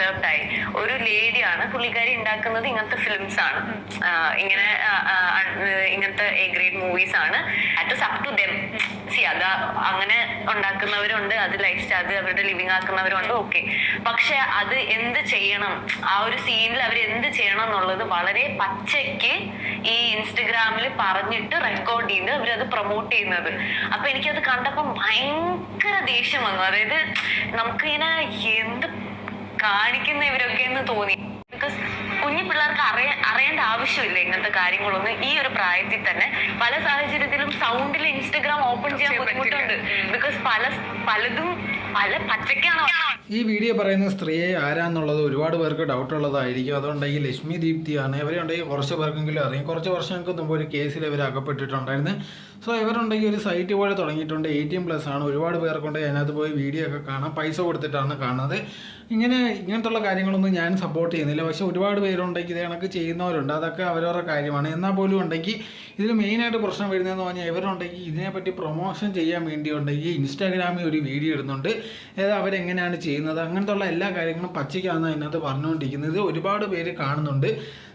Disturbed ആയി. ഒരു ലേഡിയാണ് പുള്ളിക്കാരി ഉണ്ടാക്കുന്നത് ഇങ്ങനത്തെ ഫിലിംസ് ആണ്. ഇങ്ങനെ ഇങ്ങനത്തെ എ ഗ്രേഡ് മൂവീസ് ആണ്. അറ്റ് അപ് ടു ദം സി അത് അങ്ങനെ ഉണ്ടാക്കുന്നവരുണ്ട് അത് ലൈഫ് സ്റ്റൈൽ അത് അവരുടെ ലിവിങ് ആക്കുന്നവരുണ്ട് ഓക്കെ പക്ഷെ അത് എന്ത് ചെയ്യണം? ആ ഒരു സീനിൽ അവർ എന്ത് ചെയ്യണം എന്നുള്ളത് വളരെ പച്ചയ്ക്ക് ഈ ഇൻസ്റ്റഗ്രാമിൽ പറഞ്ഞിട്ട് റെക്കോർഡ് ചെയ്ത് അവരത് പ്രൊമോട്ട് ചെയ്യുന്നത്. അപ്പൊ എനിക്കത് കണ്ടപ്പോൾ ഭയങ്കര ദേഷ്യം വന്നു. അതായത് നമുക്കിങ്ങനെ എന്ത് കാണിക്കുന്ന ഇവരൊക്കെ എന്ന് തോന്നി. ബിക്കോസ് കുഞ്ഞു പിള്ളേർക്ക് അറിയാൻ അറിയേണ്ട ആവശ്യമില്ല ഇങ്ങനത്തെ കാര്യങ്ങളൊന്നും ഈ ഒരു പ്രായത്തിൽ തന്നെ. പല സാഹചര്യത്തിലും സൗണ്ടിൽ ഇൻസ്റ്റഗ്രാം ഓപ്പൺ ചെയ്യാൻ ബുദ്ധിമുട്ടുണ്ട്. ബിക്കോസ് പല പലതും പല പച്ചക്കാണ്. ഈ വീഡിയോ പറയുന്ന സ്ത്രീയെ ആരാന്നുള്ളത് ഒരുപാട് പേർക്ക് ഡൗട്ട് ഉള്ളതായിരിക്കും. അതുകൊണ്ട് ഈ ലക്ഷ്മി ദീപ്തിയാണ്. ഇവരുണ്ടെങ്കിൽ കുറച്ച് പേർക്കെങ്കിലും അറിയാം. കുറച്ച് വർഷങ്ങൾക്ക് മുമ്പ് ഒരു കേസിൽ ഇവർ അകപ്പെട്ടിട്ടുണ്ടായിരുന്നു. സോ ഇവരുണ്ടെങ്കിൽ ഒരു സൈറ്റ് പോലെ തുടങ്ങിയിട്ടുണ്ട്. എയ്റ്റീൻ പ്ലസ് ആണ്. ഒരുപാട് പേർക്കുണ്ടെങ്കിൽ അതിനകത്ത് പോയി വീഡിയോ ഒക്കെ കാണാം. പൈസ കൊടുത്തിട്ടാണ് കാണുന്നത്. ഇങ്ങനെ ഇങ്ങനത്തുള്ള കാര്യങ്ങളൊന്നും ഞാൻ സപ്പോർട്ട് ചെയ്യുന്നില്ല. പക്ഷേ ഒരുപാട് പേരുണ്ടെങ്കിൽ ഇത് കണക്ക് ചെയ്യുന്നവരുണ്ട്. അതൊക്കെ അവരവരുടെ കാര്യമാണ്. എന്നാൽ പോലും ഉണ്ടെങ്കിൽ ഇതിൽ മെയിനായിട്ട് പ്രശ്നം വരുന്നതെന്ന് പറഞ്ഞാൽ ഇവരുണ്ടെങ്കിൽ ഇതിനെപ്പറ്റി പ്രൊമോഷൻ ചെയ്യാൻ വേണ്ടി ഉണ്ടെങ്കിൽ ഇൻസ്റ്റാഗ്രാമിൽ ഒരു വീഡിയോ ഇടുന്നുണ്ട്. അതായത് അവരെങ്ങനെയാണ് ചെയ്യുന്നത്? അങ്ങനത്തെ ഉള്ള എല്ലാ കാര്യങ്ങളും പച്ചയ്ക്കാണ് അതിനകത്ത് പറഞ്ഞുകൊണ്ടിരിക്കുന്നത്. ഒരുപാട് പേര് കാണുന്നുണ്ട്.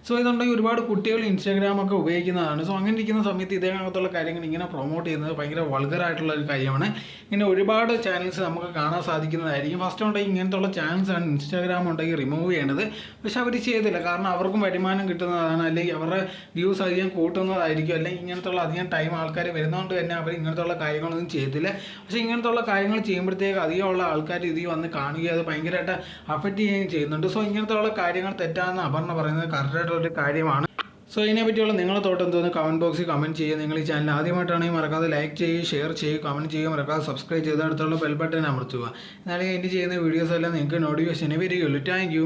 സോ ഇതുണ്ടെങ്കിൽ ഒരുപാട് കുട്ടികൾ ഇൻസ്റ്റാഗ്രാമൊക്കെ ഉപയോഗിക്കുന്നതാണ്. സോ അങ്ങനെ ഇരിക്കുന്ന സമയത്ത് ഇതേകത്തുള്ള കാര്യങ്ങൾ ഇങ്ങനെ പ്രൊമോട്ട് ചെയ്യുന്നത് ഭയങ്കര വൾഗറായിട്ടുള്ള ഒരു കാര്യമാണ്. ഇങ്ങനെ ഒരുപാട് ചാനൽസ് നമുക്ക് കാണാൻ സാധിക്കുന്നതായിരിക്കും. ഫസ്റ്റ് ഉണ്ടെങ്കിൽ ഇങ്ങനത്തുള്ള ചാനൽസ് ആണ് ഇൻസ്റ്റാഗ്രാം ഉണ്ടെങ്കിൽ റിമൂവ് ചെയ്യേണ്ടത്. പക്ഷെ അവർ ചെയ്തില്ല. കാരണം അവർക്കും വരുമാനം കിട്ടുന്നതാണ്. അല്ലെങ്കിൽ അവരുടെ വ്യൂസ് അധികം കൂട്ടുന്നതായിരിക്കും. അല്ലെങ്കിൽ ഇങ്ങനത്തുള്ള അധികം ടൈം ആൾക്കാർ വരുന്നതുകൊണ്ട് തന്നെ അവർ ഇങ്ങനത്തുള്ള കാര്യങ്ങളൊന്നും ചെയ്തില്ല. പക്ഷേ ഇങ്ങനത്തുള്ള കാര്യങ്ങൾ ചെയ്യുമ്പോഴത്തേക്ക് അധികമുള്ള ആൾക്കാർ ഇത് വന്ന് കാണുകയും അത് ഭയങ്കരമായിട്ട് അഫക്റ്റ് ചെയ്യുകയും ചെയ്യുന്നുണ്ട്. സോ ഇങ്ങനത്തുള്ള കാര്യങ്ങൾ തെറ്റാണെന്ന് അപർണ പറയുന്നത് കറക്റ്റായിട്ടുള്ള ഒരു കാര്യമാണ്. സോ ഇതിനെ പറ്റിയുള്ള നിങ്ങളുടെ തോട്ടം എന്തോന്ന് കമന്റ് ബോക്സിൽ കമന്റ് ചെയ്യുക. നിങ്ങൾ ഈ ചാനൽ ആദ്യമായിട്ടാണെങ്കിൽ മറക്കാതെ ലൈക്ക് ചെയ്യുക ഷെയർ ചെയ്യുക കമന്റ് ചെയ്യുക. മറക്കാതെ സബ്സ്ക്രൈബ് ചെയ്ത് അടുത്തുള്ള ബെൽ ബട്ടൺ അമർത്തുക. എന്നാലേ എന്റെ ചെയ്യുന്ന വീഡിയോസ് എല്ലാം നിങ്ങൾക്ക് നോട്ടിഫിക്കേഷൻ വരികയുള്ളൂ. താങ്ക്